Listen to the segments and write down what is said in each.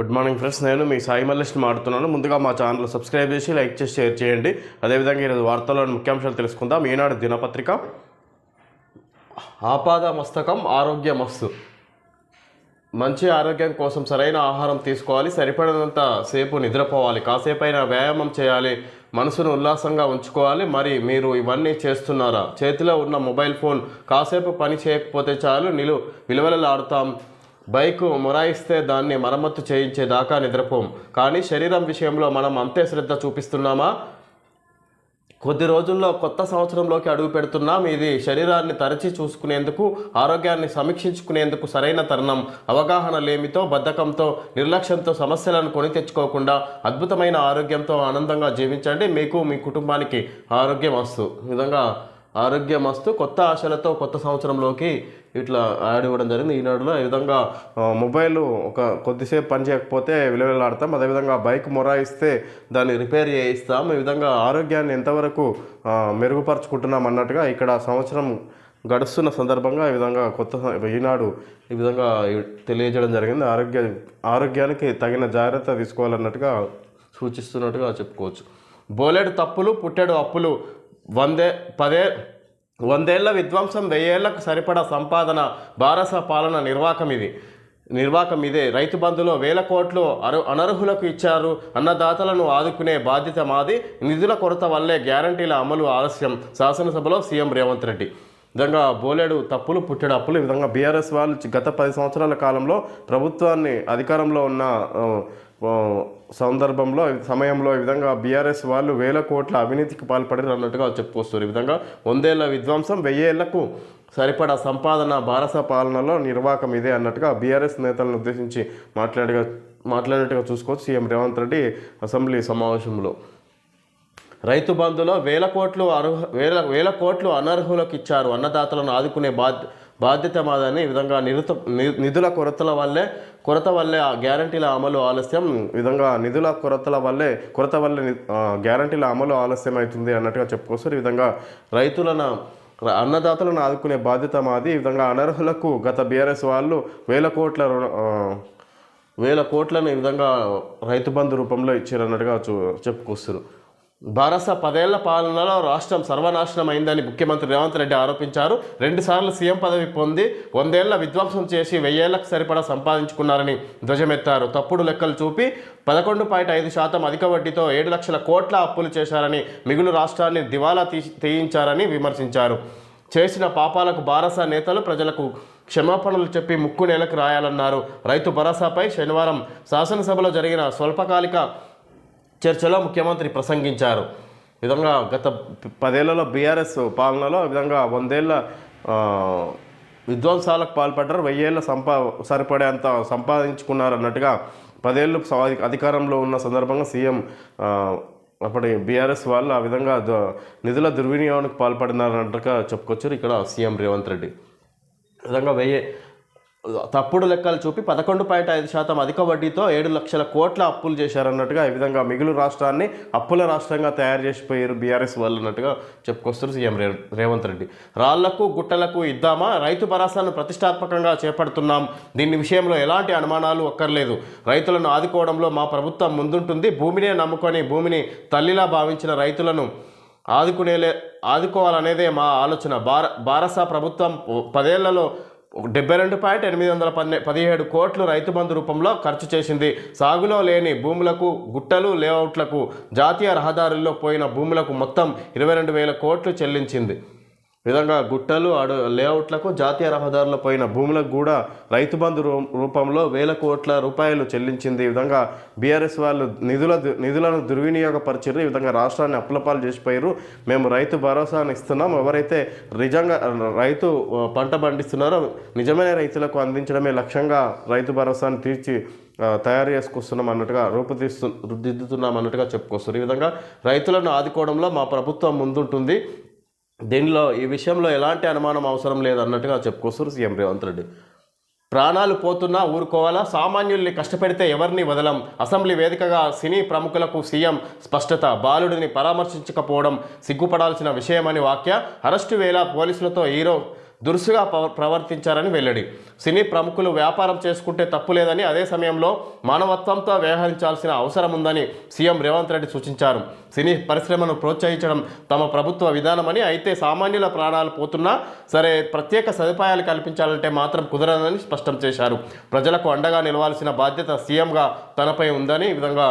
Good morning friends. నేను మీ సాయి మల్లేష్ని మాడుతున్నాను ముందుగా మా ఛానల్ సబ్స్క్రైబ్ చేసి లైక్ చేసి షేర్ చేయండి. అదేవిధంగా ఈరోజు వార్తల్లోని ముఖ్యాంశాలు తెలుసుకుందాం. ఈనాడు దినపత్రిక. ఆపాద మస్తకం ఆరోగ్య మస్తు. మంచి ఆరోగ్యం కోసం సరైన ఆహారం తీసుకోవాలి. సరిపడినంత సేపు నిద్రపోవాలి. కాసేపైనా వ్యాయామం చేయాలి. మనసును ఉల్లాసంగా ఉంచుకోవాలి. మరి మీరు ఇవన్నీ చేస్తున్నారా? చేతిలో ఉన్న మొబైల్ ఫోన్ కాసేపు పని చేయకపోతే చాలు. నిలు విలువలలాడుతాం. బైకు మొరాయిస్తే దాన్ని మరమ్మతు చేయించేదాకా నిద్రపోం. కానీ శరీరం విషయంలో మనం అంతే శ్రద్ధ చూపిస్తున్నామా? కొద్ది రోజుల్లో కొత్త సంవత్సరంలోకి అడుగు పెడుతున్నాం. ఇది శరీరాన్ని తరచి చూసుకునేందుకు ఆరోగ్యాన్ని సమీక్షించుకునేందుకు సరైన తరుణం. అవగాహన లేమితో బద్ధకంతో నిర్లక్ష్యంతో సమస్యలను కొని తెచ్చుకోకుండా అద్భుతమైన ఆరోగ్యంతో ఆనందంగా జీవించండి. మీకు మీ కుటుంబానికి ఆరోగ్యం వస్తు విధంగా ఆరోగ్యం వస్తు కొత్త ఆశలతో కొత్త సంవత్సరంలోకి ఇట్లా యాడ్ ఇవ్వడం జరిగింది ఈనాడులో ఈ విధంగా మొబైల్ ఒక కొద్దిసేపు పని చేయకపోతే విలువలాడతాం అదేవిధంగా బైక్ మొరాయిస్తే దాన్ని రిపేర్ చేయిస్తాం. ఈ విధంగా ఆరోగ్యాన్ని ఎంతవరకు మెరుగుపరుచుకుంటున్నాం అన్నట్టుగా ఇక్కడ సంవత్సరం గడుస్తున్న సందర్భంగా ఈ విధంగా కొత్త ఈనాడు ఈ విధంగా తెలియజేయడం జరిగింది. ఆరోగ్య ఆరోగ్యానికి తగిన జాగ్రత్త తీసుకోవాలన్నట్టుగా సూచిస్తున్నట్టుగా చెప్పుకోవచ్చు. బోలెడు తప్పులు పుట్టెడు అప్పులు వందే పదే వందేళ్ళ విధ్వంసం వెయ్యేళ్ళకు సరిపడా సంపాదన బారస పాలన నిర్వాకం ఇది నిర్వాకం ఇదే రైతు బంధులో వేల కోట్లు అరు అనర్హులకు ఇచ్చారు. అన్నదాతలను ఆదుకునే బాధ్యత మాది. నిధుల కొరత వల్లే గ్యారంటీల అమలు ఆలస్యం. శాసనసభలో సీఎం రేవంత్ రెడ్డి. విధంగా బోలెడు తప్పులు పుట్టెడు అప్పులు ఈ విధంగా బీఆర్ఎస్ వాళ్ళు గత పది సంవత్సరాల కాలంలో ప్రభుత్వాన్ని అధికారంలో ఉన్న సందర్భంలో సమయంలో ఈ విధంగా బీఆర్ఎస్ వాళ్ళు వేల కోట్ల అవినీతికి పాల్పడారు అన్నట్టుగా చెప్పుకొస్తారు ఈ విధంగా వందేళ్ళ విధ్వంసం వెయ్యేళ్ళకు సరిపడా సంపాదన భారత పాలనలో నిర్వాకం ఇదే అన్నట్టుగా బీఆర్ఎస్ నేతలను ఉద్దేశించి మాట్లాడగా మాట్లాడినట్టుగా చూసుకోవచ్చు సీఎం రేవంత్ రెడ్డి అసెంబ్లీ సమావేశంలో. రైతు బంధులో వేల కోట్లు అర్హ వేల వేల కోట్లు అనర్హులకు ఇచ్చారు అన్నదాతలను ఆదుకునే బాధ్య బాధ్యత మాదని ఈ విధంగా నిరుత ని- నిధుల కొరతల వల్లే కొరత వల్లే ఆ గ్యారంటీల అమలు ఆలస్యం. విధంగా నిధుల కొరతల వల్లే కొరత వల్లే గ్యారంటీల అమలు ఆలస్యం అవుతుంది అన్నట్టుగా చెప్పుకోవచ్చు. ఈ విధంగా రైతులను అన్నదాతలను ఆదుకునే బాధ్యత మాది. ఈ విధంగా అనర్హులకు గత బీఆర్ఎస్ వాళ్ళు వేల కోట్ల రుణ- వేల కోట్లను ఈ విధంగా రైతు బంధు రూపంలో ఇచ్చారన్నట్టుగా చూ చెప్పుకొస్తారు. భరస పదేళ్ళ పాలనలో రాష్ట్రం సర్వనాశనం అయిందని ముఖ్యమంత్రి రేవంత్ రెడ్డి ఆరోపించారు. రెండుసార్లు సీఎం పదవి పొంది వందేళ్ళ విధ్వంసం చేసి వెయ్యేళ్ళకు సరిపడా సంపాదించుకున్నారని ధ్వజమెత్తారు. తప్పుడు లెక్కలు చూపి పదకొండు పాయింట్ ఐదు శాతం అధిక వడ్డీతో ఏడు లక్షల కోట్ల అప్పులు చేశారని మిగులు రాష్ట్రాన్ని దివాలా తీ తీయించారని విమర్శించారు. చేసిన పాపాలకు భారస నేతలు ప్రజలకు క్షమాపణలు చెప్పి ముక్కు నేలకు రాయాలన్నారు. రైతు భరోసాపై శనివారం శాసనసభలో జరిగిన స్వల్పకాలిక చర్చలో ముఖ్యమంత్రి ప్రసంగించారు. విధంగా గత పదేళ్ళలో బీఆర్ఎస్ పాలనలో విధంగా వందేళ్ళ విధ్వంసాలకు పాల్పడ్డారు. వెయ్యేళ్ళ సంపా సరిపడేంత సంపాదించుకున్నారు అన్నట్టుగా పదేళ్ళు అధికారంలో ఉన్న సందర్భంగా సీఎం అప్పటి బీఆర్ఎస్ వాళ్ళు ఆ విధంగా నిధుల దుర్వినియోగానికి పాల్పడినారన్నట్టుగా చెప్పుకొచ్చారు ఇక్కడ సీఎం రేవంత్ రెడ్డి. విధంగా వెయ్యి తప్పుడు లెక్కలు చూపి పదకొండు పాయింట్ ఐదు శాతం అధిక వడ్డీతో ఏడు లక్షల కోట్ల అప్పులు చేశారన్నట్టుగా ఈ విధంగా మిగులు రాష్ట్రాన్ని అప్పుల రాష్ట్రంగా తయారు చేసిపోయారు బీఆర్ఎస్ వాళ్ళు అన్నట్టుగా చెప్పుకొస్తారు సీఎం రే రేవంత్ రెడ్డి. రాళ్ళకు గుట్టలకు ఇద్దామా? రైతు భరోసాను ప్రతిష్టాత్మకంగా చేపడుతున్నాం. దీని విషయంలో ఎలాంటి అనుమానాలు ఒక్కర్లేదు. రైతులను ఆదుకోవడంలో మా ప్రభుత్వం ముందుంటుంది. భూమినే నమ్ముకొని భూమిని తల్లిలా భావించిన రైతులను ఆదుకునేలే ఆదుకోవాలనేదే మా ఆలోచన. భార భారస ప్రభుత్వం పదేళ్ళలో డెబ్బై రెండు పాయింట్ ఎనిమిది వందల పన్నె పదిహేడు కోట్లు రైతు బంధు రూపంలో ఖర్చు చేసింది. సాగులో లేని భూములకు గుట్టలు లేఅవుట్లకు జాతీయ రహదారుల్లో పోయిన భూములకు మొత్తం ఇరవై రెండు వేల కోట్లు చెల్లించింది. విధంగా గుట్టలు అడు లేఅవుట్లకు జాతీయ రహదారుల పోయిన భూములకు కూడా రైతు బంధు రూ- రూపంలో వేల కోట్ల రూపాయలు చెల్లించింది. ఈ విధంగా బీఆర్ఎస్ వాళ్ళు నిధుల దు- నిధులను దుర్వినియోగపరిచారు ఈ విధంగా రాష్ట్రాన్ని అప్పులపాలు చేసిపోయారు మేము రైతు భరోసాను ఇస్తున్నాం. ఎవరైతే నిజంగా రైతు పంట పండిస్తున్నారో నిజమైన రైతులకు అందించడమే లక్ష్యంగా రైతు భరోసాను తీర్చి తయారు చేసుకొస్తున్నాం అన్నట్టుగా రూపుదిస్తు దిద్దుతున్నాం అన్నట్టుగా చెప్పుకొస్తారు ఈ విధంగా రైతులను ఆదుకోవడంలో మా ప్రభుత్వం ముందుంటుంది. దీనిలో ఈ విషయంలో ఎలాంటి అనుమానం అవసరం లేదన్నట్టుగా చెప్పుకొస్తారు సీఎం రేవంత్ రెడ్డి. ప్రాణాలు పోతున్నా ఊరుకోవాలా? సామాన్యుల్ని కష్టపెడితే ఎవరిని వదలం? అసెంబ్లీ వేదికగా సినీ ప్రముఖులకు సీఎం స్పష్టత బాలుడిని పరామర్శించకపోవడం సిగ్గుపడాల్సిన విషయమని వాక్య అరెస్టు వేళ పోలీసులతో హీరో దురుసుగా ప్రవర్తించారని వెల్లడి. సినీ ప్రముఖులు వ్యాపారం చేసుకుంటే తప్పు లేదని అదే సమయంలో మానవత్వంతో వ్యవహరించాల్సిన అవసరం ఉందని సీఎం రేవంత్ రెడ్డి సూచించారు. సినీ పరిశ్రమను ప్రోత్సహించడం తమ ప్రభుత్వ విధానమని అయితే సామాన్యుల ప్రాణాలు పోతున్నా సరే ప్రత్యేక సదుపాయాలు కల్పించాలంటే మాత్రం కుదరదని స్పష్టం చేశారు. ప్రజలకు అండగా నిలవాల్సిన బాధ్యత సీఎంగా తనపై ఉందని ఈ విధంగా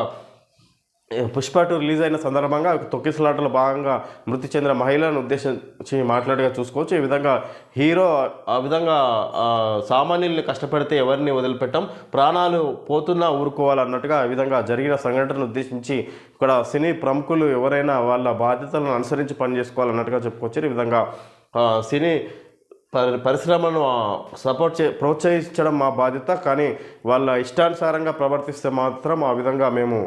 పుష్ప టూ రిలీజ్ అయిన సందర్భంగా తొక్కిసలాటలో భాగంగా మృతి చెందిన మహిళలను ఉద్దేశించి మాట్లాడగా చూసుకోవచ్చు. ఈ విధంగా హీరో ఆ విధంగా సామాన్యుల్ని కష్టపడితే ఎవరిని వదిలిపెట్టం? ప్రాణాలు పోతున్నా ఊరుకోవాలన్నట్టుగా ఈ విధంగా జరిగిన సంఘటనను ఉద్దేశించి ఇక్కడ సినీ ప్రముఖులు ఎవరైనా వాళ్ళ బాధ్యతలను అనుసరించి పనిచేసుకోవాలన్నట్టుగా చెప్పుకోవచ్చు ఈ విధంగా సినీ పరిశ్రమను సపోర్ట్ చే ప్రోత్సహించడం మా బాధ్యత కానీ వాళ్ళ ఇష్టానుసారంగా ప్రవర్తిస్తే మాత్రం ఆ విధంగా మేము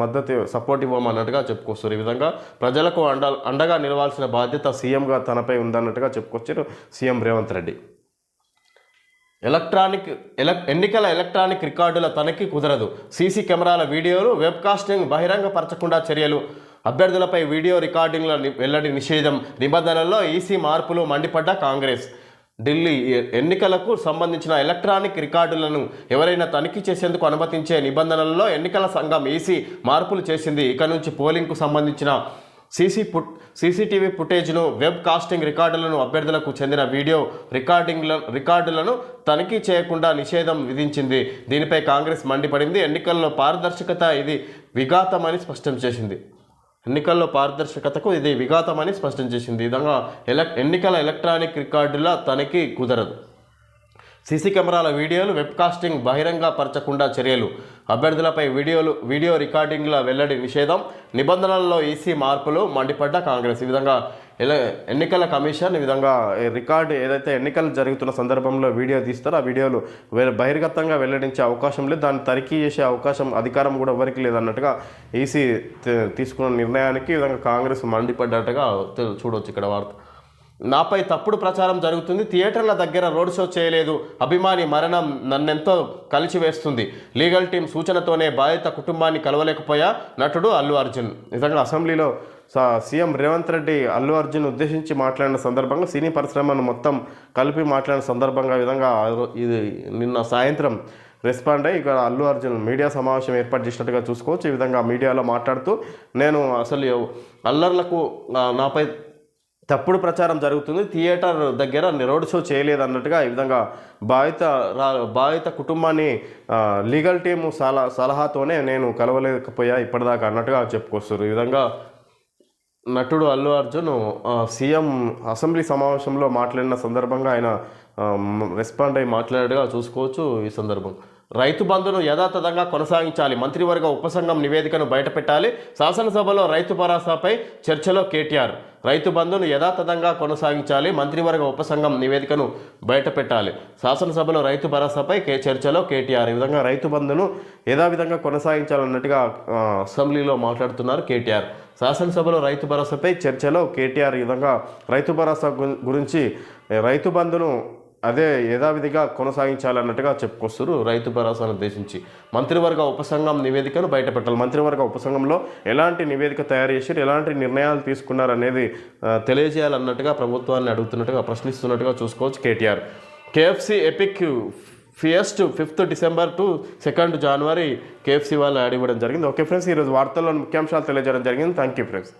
మద్దతు సపోర్ట్ ఇవ్వమన్నట్టుగా చెప్పుకొస్తారు. ఈ విధంగా ప్రజలకు అండ అండగా నిలవాల్సిన బాధ్యత సీఎంగా తనపై ఉందన్నట్టుగా చెప్పుకొచ్చారు CM Revanth Reddy. Electronic elec ఎన్నికల ఎలక్ట్రానిక్ రికార్డుల తనిఖీ కుదరదు. సీసీ కెమెరాల వీడియోలు వెబ్కాస్టింగ్ బహిరంగపరచకుండా చర్యలు అభ్యర్థులపై వీడియో రికార్డింగ్ల వెల్లడి నిషేధం నిబంధనల్లో ఈసీ మార్పులు మండిపడ్డ కాంగ్రెస్. ఢిల్లీ ఎన్నికలకు సంబంధించిన ఎలక్ట్రానిక్ రికార్డులను ఎవరైనా తనిఖీ చేసేందుకు అనుమతించే నిబంధనలలో ఎన్నికల సంఘం ఈసీ మార్పులు చేసింది. ఇక నుంచి పోలింగ్కు సంబంధించిన సీసీ పుట్ సీసీటీవీ ఫుటేజ్ను వెబ్ కాస్టింగ్ రికార్డులను అభ్యర్థులకు చెందిన వీడియో రికార్డింగ్ల రికార్డులను తనిఖీ చేయకుండా నిషేధం విధించింది. దీనిపై కాంగ్రెస్ మండిపడింది. ఎన్నికల్లో పారదర్శకత ఇది విఘాతమని స్పష్టం చేసింది. ఎన్నికల్లో పారదర్శకతకు ఇది విఘాతమని స్పష్టం చేసింది. ఈ విధంగా ఎలక్ ఎన్నికల ఎలక్ట్రానిక్ రికార్డుల తనిఖీ కుదరదు. సీసీ కెమెరాల వీడియోలు వెబ్కాస్టింగ్ బహిరంగపరచకుండా చర్యలు. అభ్యర్థులపై వీడియోలు వీడియో రికార్డింగ్ల వెల్లడి నిషేధం. నిబంధనల్లో ఈసీ మార్పులు మండిపడ్డ కాంగ్రెస్. ఈ విధంగా ఎల ఎన్నికల కమిషన్ ఈ విధంగా రికార్డు ఏదైతే ఎన్నికలు జరుగుతున్న సందర్భంలో వీడియో తీస్తారో ఆ వీడియోలు బహిర్గతంగా వెల్లడించే అవకాశం లేదు. దాన్ని తనిఖీ చేసే అవకాశం అధికారం కూడా ఎవరికి లేదన్నట్టుగా ఈసీ తీసుకున్న నిర్ణయానికి ఈ విధంగా కాంగ్రెస్ మండిపడ్డట్టుగా చూడవచ్చు ఇక్కడ వార్త. నాపై తప్పుడు ప్రచారం జరుగుతుంది. థియేటర్ల దగ్గర రోడ్ షో చేయలేదు. అభిమాని మరణం నన్నెంతో కలిచివేస్తుంది లీగల్ టీం సూచనతోనే బాధిత కుటుంబాన్ని కలవలేకపోయా నటుడు అల్లు అర్జున్. నిజంగా అసెంబ్లీలో స- సీఎం రేవంత్ రెడ్డి అల్లు అర్జున్ ఉద్దేశించి మాట్లాడిన సందర్భంగా సినీ పరిశ్రమను మొత్తం కలిపి మాట్లాడిన సందర్భంగా విధంగా ఇది నిన్న సాయంత్రం రెస్పాండ్ అయ్యి ఇక్కడ అల్లు అర్జున్ మీడియా సమావేశం ఏర్పాటు చేసినట్టుగా చూసుకోవచ్చు. ఈ విధంగా మీడియాలో మాట్లాడుతూ నేను అసలు అల్లర్లకు నాపై తప్పుడు ప్రచారం జరుగుతుంది. థియేటర్ దగ్గర రోడ్ షో చేయలేదు అన్నట్టుగా ఈ విధంగా బాధిత బాధిత కుటుంబాన్ని లీగల్ టీము సలహా సలహాతోనే నేను కలవలేకపోయా ఇప్పటిదాకా అన్నట్టుగా చెప్పుకొస్తారు ఈ విధంగా నటుడు అల్లు అర్జున్ సీఎం అసెంబ్లీ సమావేశంలో మాట్లాడిన సందర్భంగా ఆయన రెస్పాండ్ అయ్యి మాట్లాడేట్టుగా చూసుకోవచ్చు ఈ సందర్భం. రైతు బంధును యథాతథంగా కొనసాగించాలి. మంత్రివర్గ ఉపసంఘం నివేదికను బయటపెట్టాలి. శాసనసభలో రైతు భరోసాపై చర్చలో కేటీఆర్. రైతు బంధును యథాతథంగా కొనసాగించాలి మంత్రివర్గ ఉపసంఘం నివేదికను బయటపెట్టాలి. శాసనసభలో రైతు భరోసాపై కే చర్చలో కేటీఆర్. ఈ విధంగా రైతు బంధును యథావిధంగా కొనసాగించాలన్నట్టుగా అసెంబ్లీలో మాట్లాడుతున్నారు కేటీఆర్. శాసనసభలో రైతు భరోసాపై చర్చలో కేటీఆర్ ఈ విధంగా రైతు భరోసా గురించి రైతు బంధును అదే యథావిధిగా కొనసాగించాలన్నట్టుగా చెప్పుకొస్తారు రైతు భరోసాను ఉద్దేశించి. మంత్రివర్గ ఉపసంఘం నివేదికను బయటపెట్టాలి. మంత్రివర్గ ఉపసంఘంలో ఎలాంటి నివేదిక తయారు చేసి ఎలాంటి నిర్ణయాలు తీసుకున్నారనేది తెలియజేయాలన్నట్టుగా ప్రభుత్వాన్ని అడుగుతున్నట్టుగా ప్రశ్నిస్తున్నట్టుగా చూసుకోవచ్చు KTR. KFC epic fiesta fifth December to second January KFC వాళ్ళు యాడ్ ఇవ్వడం జరిగింది. ఓకే ఫ్రెండ్స్ ఈరోజు వార్తల్లో ముఖ్యాంశాలు తెలియజేయడం జరిగింది. Thank you friends.